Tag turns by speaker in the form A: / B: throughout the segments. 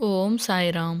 A: ఓం సాయిరామ్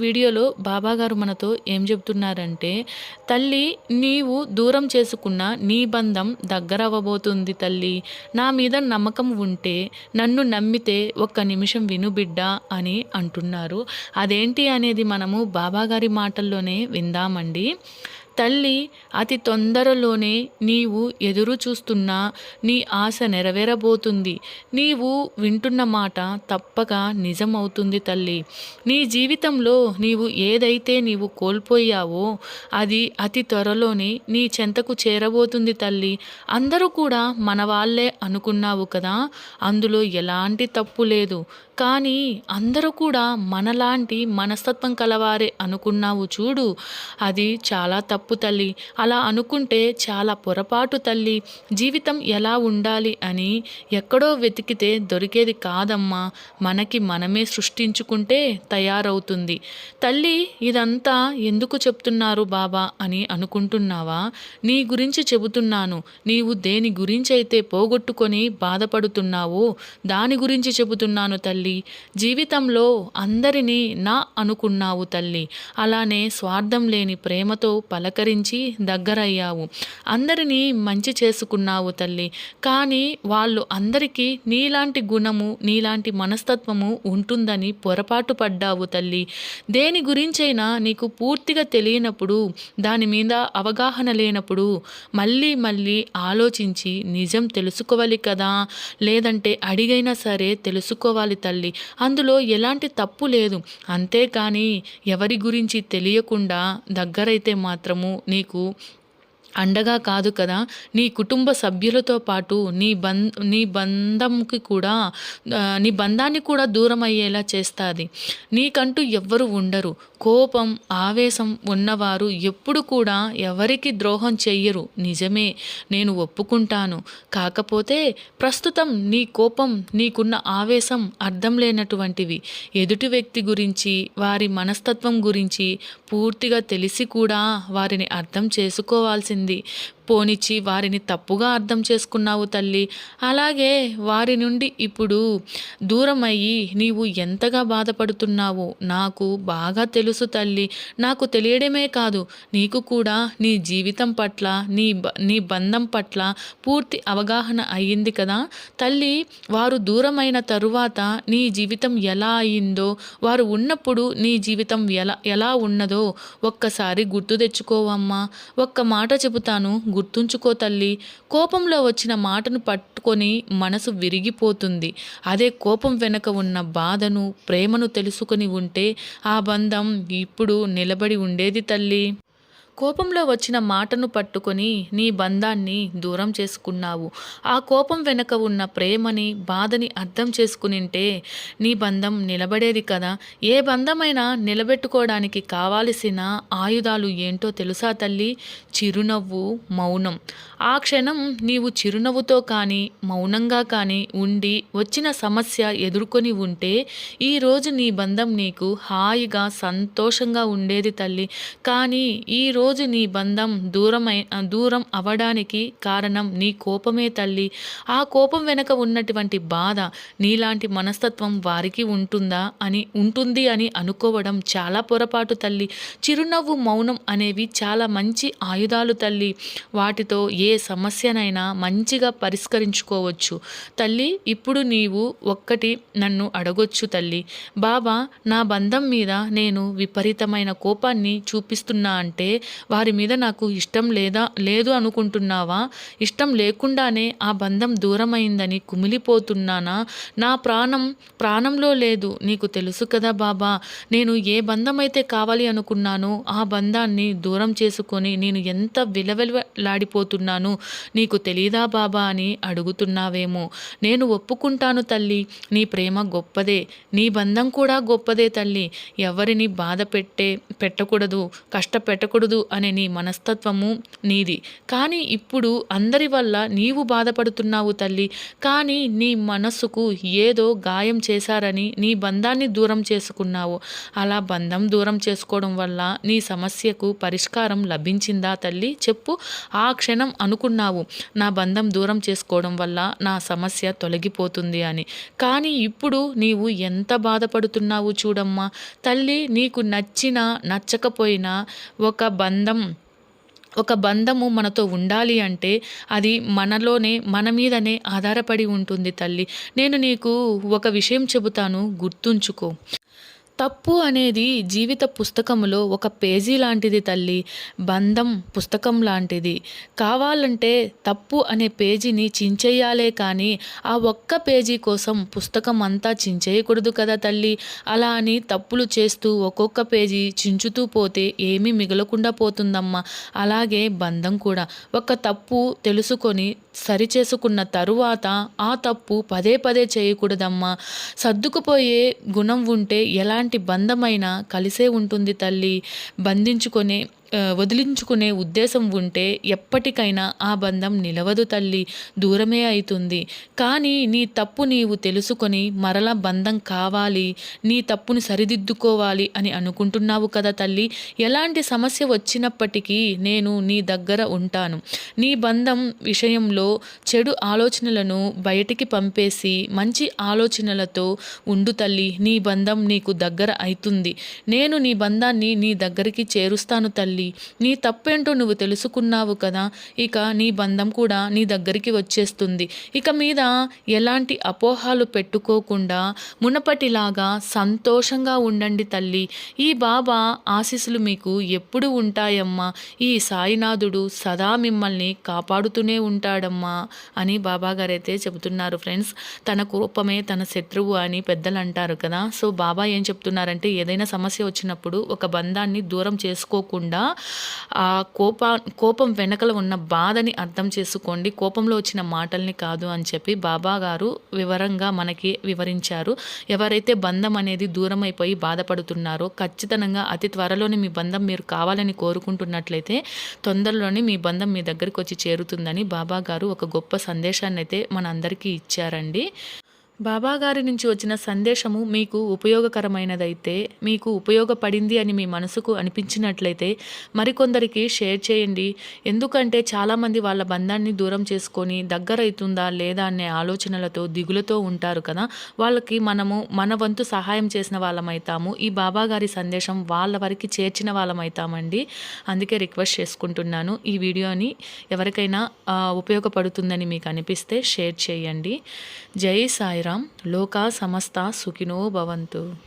A: వీడియోలో బాబాగారు మనతో ఏం చెబుతున్నారంటే తల్లి నీవు దూరం చేసుకున్న నీ బంధం దగ్గర అవ్వబోతుంది తల్లి. నా మీద నమ్మకం ఉంటే నన్ను నమ్మితే ఒక్క నిమిషం విను బిడ్డ అని అంటున్నారు. అదేంటి అనేది మనము బాబాగారి మాటల్లోనే విందామండి. తల్లి అతి తొందరలోనే నీవు ఎదురు చూస్తున్న నీ ఆశ నెరవేరబోతుంది. నీవు వింటున్న మాట తప్పక నిజమవుతుంది తల్లి. నీ జీవితంలో నీవు ఏదైతే నీవు కోల్పోయావో అది అతి త్వరలోనే నీ చెంతకు చేరబోతుంది తల్లి. అందరూ కూడా మన వాళ్ళే అనుకున్నావు కదా అందులో ఎలాంటి తప్పు లేదు. కానీ అందరూ కూడా మనలాంటి మనస్తత్వం కలవారే అనుకున్నావు చూడు. అది చాలా తప్పు తల్లి. అలా అనుకుంటే చాలా పొరపాటు తల్లి. జీవితం ఎలా ఉండాలి అని ఎక్కడో వెతికితే దొరికేది కాదమ్మా. మనకి మనమే సృష్టించుకుంటే తయారవుతుంది. తల్లి ఇదంతా ఎందుకు చెప్తున్నారు బాబా అని అనుకుంటున్నావా? నీ గురించి చెబుతున్నాను. నీవు దేని గురించి అయితే పోగొట్టుకొని బాధపడుతున్నావో దాని గురించి చెబుతున్నాను తల్లి. జీవితంలో అందరినీ నా అనుకున్నావు తల్లి. అలానే స్వార్థం లేని ప్రేమతో పలకరించి దగ్గరయ్యావు. అందరినీ మంచి చేసుకున్నావు తల్లి. కానీ వాళ్ళు అందరికీ నీలాంటి గుణము నీలాంటి మనస్తత్వము ఉంటుందని పొరపాటు పడ్డావు తల్లి. దేని గురించైనా నీకు పూర్తిగా తెలియనప్పుడు దాని మీద అవగాహన లేనప్పుడు మళ్ళీ మళ్ళీ ఆలోచించి నిజం తెలుసుకోవాలి కదా? లేదంటే అడిగైనా సరే తెలుసుకోవాలి తల్లి. అందులో ఎలాంటి తప్పు లేదు. అంతేకాని ఎవరి గురించి తెలియకుండా దగ్గరైతే మాత్రము నీకు అండగా కాదు కదా. నీ కుటుంబ సభ్యులతో పాటు నీ బం నీ బంధంకి కూడా నీ బంధాన్ని కూడా దూరం అయ్యేలా చేస్తుంది. నీకంటూ ఎవ్వరు ఉండరు. కోపం ఆవేశం ఉన్నవారు ఎప్పుడు కూడా ఎవరికి ద్రోహం చెయ్యరు. నిజమే నేను ఒప్పుకుంటాను. కాకపోతే ప్రస్తుతం నీ కోపం నీకున్న ఆవేశం అర్థం లేనటువంటివి. ఎదుటి వ్యక్తి గురించి వారి మనస్తత్వం గురించి పూర్తిగా తెలిసి కూడా వారిని అర్థం చేసుకోవాల్సింది. పోనిచ్చి వారిని తప్పుగా అర్థం చేసుకున్నావు తల్లి. అలాగే వారి నుండి ఇప్పుడు దూరం అయ్యి నీవు ఎంతగా బాధపడుతున్నావో నాకు బాగా తెలుసు తల్లి. నాకు తెలియడమే కాదు నీకు కూడా నీ జీవితం పట్ల నీ నీ బంధం పట్ల పూర్తి అవగాహన అయ్యింది కదా? తల్లి వారు దూరమైన తరువాత నీ జీవితం ఎలా అయిందో వారు ఉన్నప్పుడు నీ జీవితం ఎలా ఎలా ఉన్నదో ఒక్కసారి గుర్తు తెచ్చుకోవమ్మా. ఒక్క మాట చెబుతాను గుర్తుంచుకో తల్లి. కోపంలో వచ్చిన మాటను పట్టుకొని మనసు విరిగిపోతుంది. అదే కోపం వెనక ఉన్న బాధను ప్రేమను తెలుసుకొని ఉంటే ఆ బంధం ఇప్పుడు నిలబడి ఉండేది తల్లి. కోపంలో వచ్చిన మాటను పట్టుకొని నీ బంధాన్ని దూరం చేసుకున్నావు. ఆ కోపం వెనక ఉన్న ప్రేమని బాధని అర్థం చేసుకునింటే నీ బంధం నిలబడేది కదా. ఏ బంధమైనా నిలబెట్టుకోవడానికి కావాల్సిన ఆయుధాలు ఏంటో తెలుసా తల్లి? చిరునవ్వు మౌనం. ఆ క్షణం నీవు చిరునవ్వుతో కానీ మౌనంగా కానీ ఉండి వచ్చిన సమస్య ఎదుర్కొని ఉంటే ఈరోజు నీ బంధం నీకు హాయిగా సంతోషంగా ఉండేది తల్లి. కానీ ఈరోజు రోజు నీ బంధం దూరమై దూరం అవడానికి కారణం నీ కోపమే తల్లి. ఆ కోపం వెనక ఉన్నటువంటి బాధ నీలాంటి మనస్తత్వం వారికి ఉంటుందా అని ఉంటుంది అని అనుకోవడం చాలా పొరపాటు తల్లి. చిరునవ్వు మౌనం అనేవి చాలా మంచి ఆయుధాలు తల్లి. వాటితో ఏ సమస్యనైనా మంచిగా పరిష్కరించుకోవచ్చు. తల్లి ఇప్పుడు నీవు ఒక్కటి నన్ను అడగొచ్చు తల్లి. బాబా నా బంధం మీద నేను విపరీతమైన కోపాన్ని చూపిస్తున్నా అంటే వారి మీద నాకు ఇష్టం లేదా లేదు అనుకుంటున్నావా? ఇష్టం లేకుండానే ఆ బంధం దూరమైందని కుమిలిపోతున్నానా? నా ప్రాణం ప్రాణంలో లేదు నీకు తెలుసు కదా బాబా. నేను ఏ బంధం అయితే కావాలి అనుకున్నానో ఆ బంధాన్ని దూరం చేసుకొని నేను ఎంత విలవెలలాడిపోతున్నాను నీకు తెలీదా బాబా అని అడుగుతున్నావేమో. నేను ఒప్పుకుంటాను తల్లి నీ ప్రేమ గొప్పదే నీ బంధం కూడా గొప్పదే తల్లి. ఎవరిని బాధ పెట్టే పెట్టకూడదు కష్టపెట్టకూడదు అనే నీ మనస్తత్వము నీది. కానీ ఇప్పుడు అందరి వల్ల నీవు బాధపడుతున్నావు తల్లి. కానీ నీ మనస్సుకు ఏదో గాయం చేశారని నీ బంధాన్ని దూరం చేసుకున్నావు. అలా బంధం దూరం చేసుకోవడం వల్ల నీ సమస్యకు పరిష్కారం లభించిందా తల్లి? చెప్పు. ఆ క్షణం అనుకున్నావు. నా బంధం దూరం చేసుకోవడం వల్ల నా సమస్య తొలగిపోతుంది అని. కానీ ఇప్పుడు నీవు ఎంత బాధపడుతున్నావు చూడమ్మా. తల్లి నీకు నచ్చినా నచ్చకపోయినా ఒక బంధం బంధం. ఒక బంధము మనతో ఉండాలి అంటే అది మనలోనే మన మీదనే ఆధారపడి ఉంటుంది తల్లి. నేను నీకు ఒక విషయం చెబుతాను గుర్తుంచుకో. తప్పు అనేది జీవిత పుస్తకములో ఒక పేజీ లాంటిది తల్లి బంధం పుస్తకం లాంటిది. కావాలంటే తప్పు అనే పేజీని చించేయాలే కానీ ఆ ఒక్క పేజీ కోసం పుస్తకం అంతా చించేయకూడదు కదా తల్లి. అలా అని తప్పులు చేస్తూ ఒక్కొక్క పేజీ చించుతూ పోతే ఏమీ మిగలకుండా పోతుందమ్మా. అలాగే బంధం కూడా. ఒక తప్పు తెలుసుకొని సరిచేసుకున్న తరువాత ఆ తప్పు పదే పదే చేయకూడదమ్మా. సర్దుకుపోయే గుణం ఉంటే ఎలా ఎలాంటి బంధమైనా కలిసే ఉంటుంది తల్లి. బంధించుకునే వదిలించుకునే ఉద్దేశం ఉంటే ఎప్పటికైనా ఆ బంధం నిలవదు తల్లి దూరమే అవుతుంది కానీ నీ తప్పు నీవు తెలుసుకొని మరల బంధం కావాలి నీ తప్పును సరిదిద్దుకోవాలి అని అనుకుంటున్నావు కదా తల్లి. ఎలాంటి సమస్య వచ్చినప్పటికీ నేను నీ దగ్గర ఉంటాను. నీ బంధం విషయంలో చెడు ఆలోచనలను బయటికి పంపేసి మంచి ఆలోచనలతో ఉండు తల్లి. నీ బంధం నీకు దగ్గర అవుతుంది నేను నీ బంధాన్ని నీ దగ్గరికి చేరుస్తాను తల్లి. తల్లి నీ తప్పేంటో నువ్వు తెలుసుకున్నావు కదా ఇక నీ బంధం కూడా నీ దగ్గరికి వచ్చేస్తుంది. ఇక మీద ఎలాంటి అపోహాలు పెట్టుకోకుండా మునపటిలాగా సంతోషంగా ఉండండి తల్లి. ఈ బాబా ఆశీస్సులు మీకు ఎప్పుడు ఉంటాయమ్మా? ఈ సాయినాథుడు సదా మిమ్మల్ని కాపాడుతూనే ఉంటాడమ్మా అని బాబాగారు అయితే చెబుతున్నారు ఫ్రెండ్స్. తన కోపమే తన శత్రువు అని పెద్దలు అంటారు కదా. సో బాబా ఏం చెప్తున్నారంటే ఏదైనా సమస్య వచ్చినప్పుడు ఒక బంధాన్ని దూరం చేసుకోకుండా ఆ కోప కోపం వెనకల ఉన్న బాధని అర్థం చేసుకోండి. కోపంలో వచ్చిన మాటల్ని కాదు అని చెప్పి బాబా గారు వివరంగా మనకి వివరించారు. ఎవరైతే బంధం అనేది దూరం అయిపోయి బాధపడుతున్నారో ఖచ్చితంగా అతి త్వరలోనే మీ బంధం మీరు కావాలని కోరుకుంటున్నట్లయితే తొందరలోనే మీ బంధం మీ దగ్గరికి వచ్చి చేరుతుందని బాబా గారు ఒక గొప్ప సందేశాన్ని అయితే మన అందరికీ ఇచ్చారండి. బాబాగారి నుంచి వచ్చిన సందేశము మీకు ఉపయోగకరమైనదైతే మీకు ఉపయోగపడింది అని మీ మనసుకు అనిపించినట్లయితే మరికొందరికి షేర్ చేయండి. ఎందుకంటే చాలామంది వాళ్ళ బంధాన్ని దూరం చేసుకొని దగ్గరైతుందా లేదా అనే ఆలోచనలతో దిగులతో ఉంటారు కదా. వాళ్ళకి మనము మన వంతు సహాయం చేసిన వాళ్ళమైతాము. ఈ బాబాగారి సందేశం వాళ్ళ వరకు చేర్చిన వాళ్ళమైతామండి. అందుకే రిక్వెస్ట్ చేసుకుంటున్నాను. ఈ వీడియోని ఎవరికైనా ఉపయోగపడుతుందని మీకు అనిపిస్తే షేర్ చేయండి. జై సాయిరామ్. లోకా సమస్త సుఖినో భవంతు.